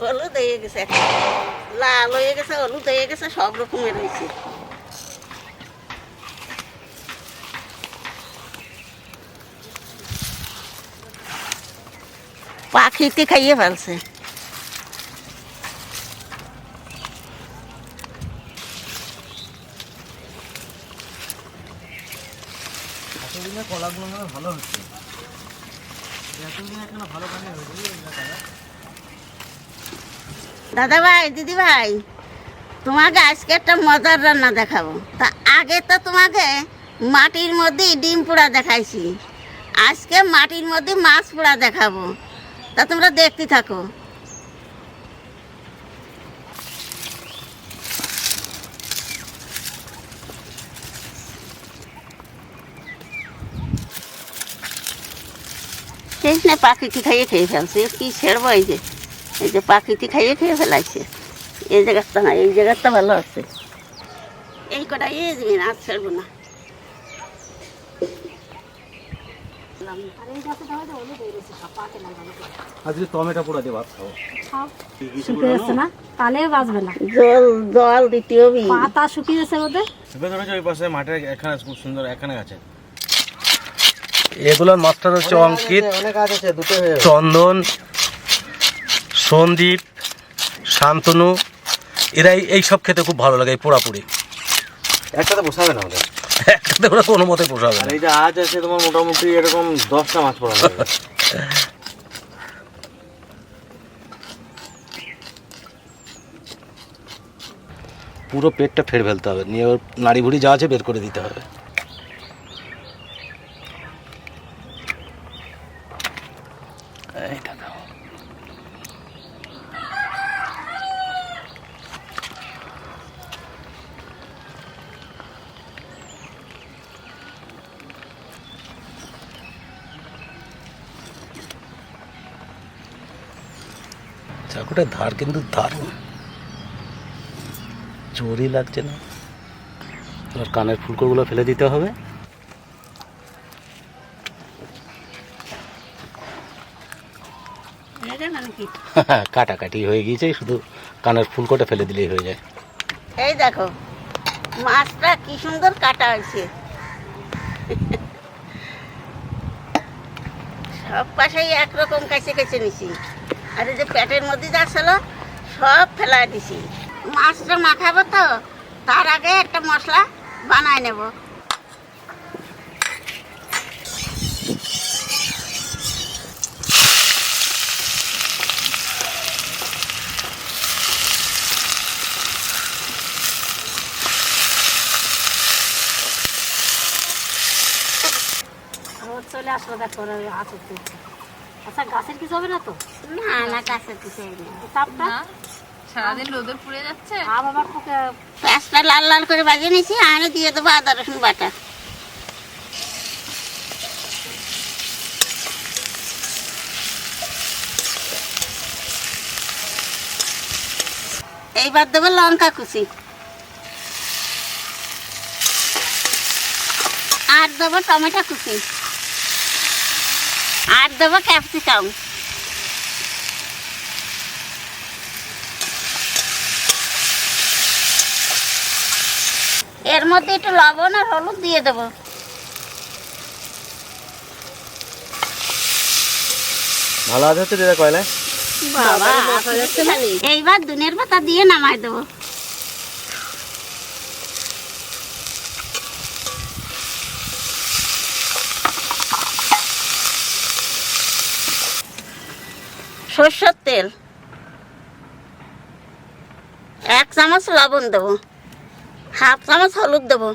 হলুদ হয়ে গেছে। লাল হয়ে গেছে, হলুদ হয়ে গেছে, সব রকমের হয়েছে। পাখিতে খাইয়ে ফেলছে এতদিনে কলাগুলো মনে হয় ভালো হচ্ছে এতদিনে একটা ভালো কানে হয়েছে বুঝলি দাদা ভাই দিদি ভাই তোমাকে আজকে একটা মজার রান্না দেখাবো। তা আগে তো তোমাকে মাটির মধ্যে ডিম পোড়া দেখাইছি। আজকে মাটির মধ্যে মাছ পোড়া দেখাবো। তা তোমরা দেখতে থাকো। না পাখিটি খাইয়ে খেয়ে ফেলছে। কি ছেড়বো এই যে? এই যে পাখিটি খাইয়ে খেয়ে ফেলাইছে। এই জায়গাটা না এই জায়গাটা ভালো আছে। এই কটা এই না আর ছাড়বো না। আজকে টমেটো পোড়া দিয়ে ভাত খাব। শুকিয়ে যাচ্ছে জল দিতে হবে। পাতা শুকিয়ে ওই পাশে মাঠে এখানে খুব সুন্দর এখানে আছে। এগুলোর মাস্টার হচ্ছে অঙ্কিত চন্দন সন্দীপ শান্তনু এরা এই- সব খেতে খুব ভালো লাগে পোড়াপুরি একসাথে বসাবে না আমাদের একসাথে ওরা কোনো মতে পোষাবে না। এই যে আজ আছে তোমার মোটামুটি এরকম দশটা মাছ পড়া। পুরো পেটটা ফের ফেলতে হবে নিয়ে ওর নাড়ি ভুড়ি যা আছে বের করে দিতে হবে। চাকুটার ধার কিন্তু দারুণ। চোরই লাগছে না। আর কানের ফুলকোগুলো ফেলে দিতে হবে। কাটাকাটি হয়ে গিয়েছে, শুধু কানের ফুলকোটা ফেলে দিলেই হয়ে যায়। এই দেখো, মাছটা কি সুন্দর কাটা হয়েছে। সব পাশেই একরকম কাছে কাছে নিছি। আর যে পেটের মধ্যে যা ছিল, সব ফেলা দিছি। মাছটা মাখাবো তো, তার আগে একটা মশলা বানায় নেব। চলে আসলো দেখো তুলছে আচ্ছা গাছের কিছু হবে না তো? না না কাছে কিছু নেই এই তাপটা? সারাদিন রোদে পুড়ে যাচ্ছে। আম আবার পোকে পেঁয়াজটা লাল লাল করে বাজিয়ে নিয়েছি আর দিয়ে দেবো আদা রসুন বাটা। এইবার দেবো লঙ্কা কুচি। আর দেবো টমেটো কুচি। আর দেবো ক্যাপসিকাম। এর মধ্যে একটু লবণ আর হলুদ দিয়ে দেবো। ভালো আছে দিদা কয়লায়? বাবা এইবার দুনের পাতা দিয়ে নামাই দেবো। সর্ষের তেল। এক চামচ লবণ দেবো। হাফ চামচ হলুদ দেবো।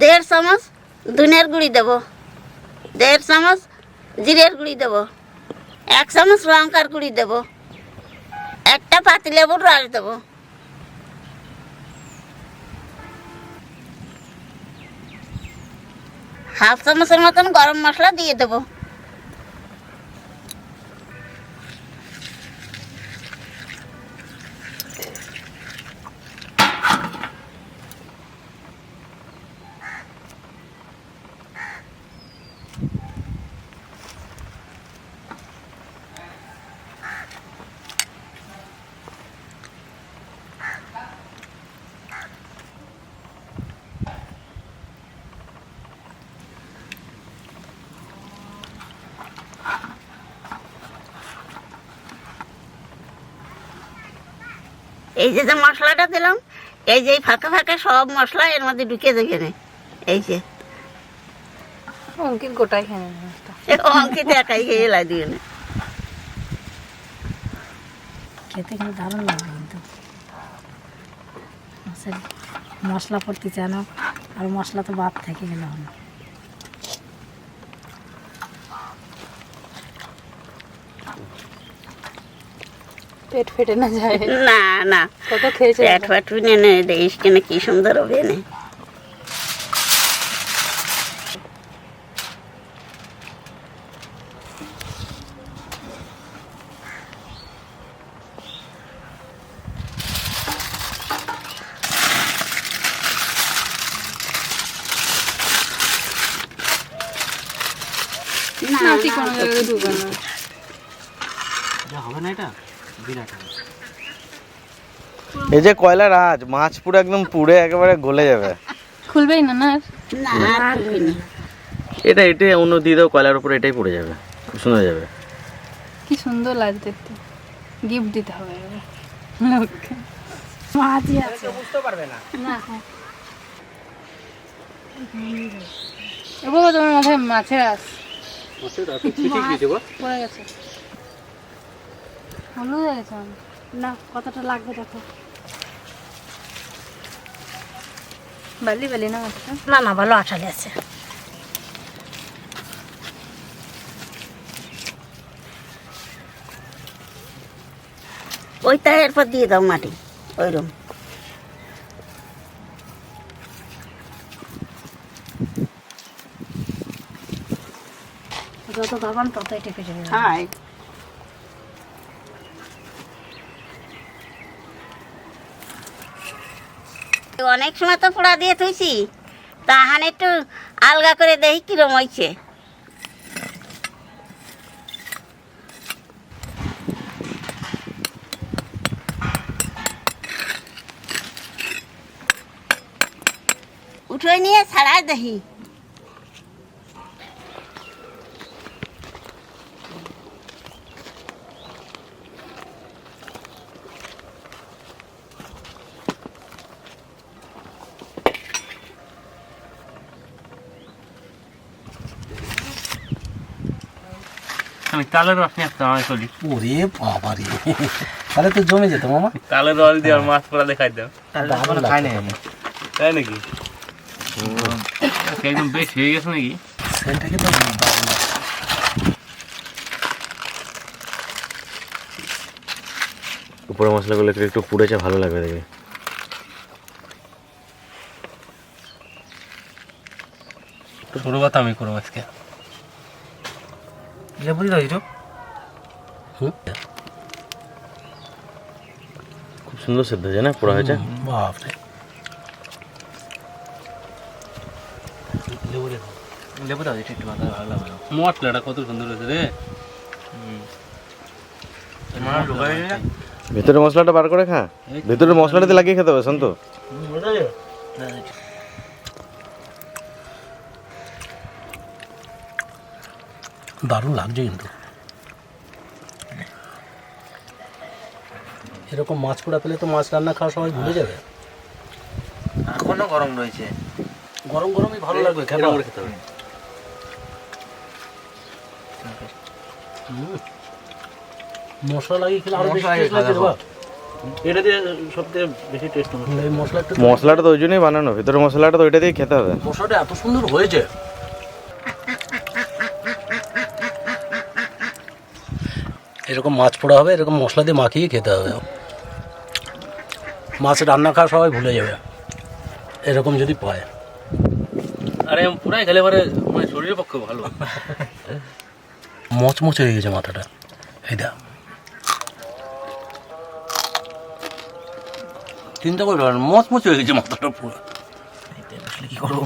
দেড় চামচ ধনের গুঁড়ি দেবো। দেড় চামচ জিরের গুঁড়ি দেবো। এক চামচ লঙ্কার গুঁড়ি দেবো। একটা পাতিলেবুর রস দেবো। হাফ চামচের মতন গরম মশলা দিয়ে দেবো। এই যে যে মশলাটা দিলাম এই যে ফাঁকা ফাঁকা সব মশলা এর মধ্যে ঢুকে দেবে না এই যে। অঙ্কিত গোটাই খেয়ে অঙ্কিত একাই খেয়ে লাই দিয়ে না খেতে কিন্তু দারুণ লাগবে কিন্তু। মশলা পড়তে চায় না আর মশলা তো বাদ থেকে গেল না পেট ফেটে না যায় না না কত খেয়েছে পেট ফাট নে নে দেখিস কেন কি সুন্দর হবে না নাতি কোনো জায়গায় ঢুকে না হবে না এটা। এই যে কয়লার আজ মাছ পুরো একদম পুড়ে একেবারে গলে যাবে খুলবেই না না? না না। এটা এটাই অন্য দিয়ে দাও কয়লার উপরে এটাই পড়ে যাবে খুব সুন্দর যাবে কি সুন্দর লাগছে দেখতে গিফট দিতে হবে এবার। লোককে। মাছই আছে না হ্যাঁ। এ বাবা তোমার মাথায় মাছের আস পড়ে গেছে হলুদ হয়ে গেছে না কতটা লাগবে দেখো। বালি বালি না না না ভালো আঠালে আছে। ওইটা এরপর দিয়ে দাও মাটি ওইরকম। যত খাবান ততই টেপে যাবে। হ্যাঁ অনেক সময় তো পোড়া দিয়ে থুইছি। তাহান একটু আলগা করে দেখি কিরম হয়েছে উঠে নিয়ে ছাড়াই দেখি। আমি তালের রস নিয়ে আসতাম আমি চলি ওরে বাবা রে তাহলে তো জমে যেত মামা। তালের রস দিয়ে আর মাছ পড়া দেখাই দাও। দারুণ খাই। নাই আমি। তাই নাকি? একদম বেশ হয়ে গেছে নাকি? সেন্টটাকে তো উপরে মশলাগুলো একটু একটু পুড়েছে ভালো লাগবে দেখবে শুরু কথা আমি করব আজকে। লেবু দিয়ে দাও হুম? খুব সুন্দর সেদ্ধ হয়েছে না? পোড়া হয়েছে? বাপরে। লেবু রে লেবু দাও একটু ভালো ভালো মশলাটা কত সুন্দর হয়েছে রে। ভেতরে মশলাটা বার করে খা। ভেতরে মশলাটাতে লাগিয়ে খেতে হবে শান্ত দারুণ লাগছে কিন্তু। এরকম মাছ পোড়া পেলে তো মাছ রান্না খাওয়া সবাই ভুলে যাবে। এখনও গরম রয়েছে। গরম গরমই ভালো লাগবে খেতে। করে খেতে হবে। মশলা লাগিয়ে খেলে আরও বেশি মশলা লাগিয়ে taste লাগছে রে খাওয়া বাপ। এটা দিয়ে সবথেকে বেশি টেস্ট হুম, মশলাটা মশলাটা তো ওই জন্যই বানানো। ভেতরে মশলাটা তো ওইটা দিয়ে খেতে হবে। মশলাটা এত সুন্দর হয়েছে। এরকম মাছ পোড়া হবে, এরকম মশলা দিয়ে মাখিয়ে খেতে হবে। মাছ রান্না খাওয়া সবাই ভুলে যাবে, এরকম যদি পায়। আরে পুরাই খেলে পরে মানে শরীরের পক্ষে ভালো। মচমচে হয়ে গেছে মাথাটা। এই দা চিন্তা করবে মচমচে হয়ে গেছে মাথাটা পুরো। কি করব?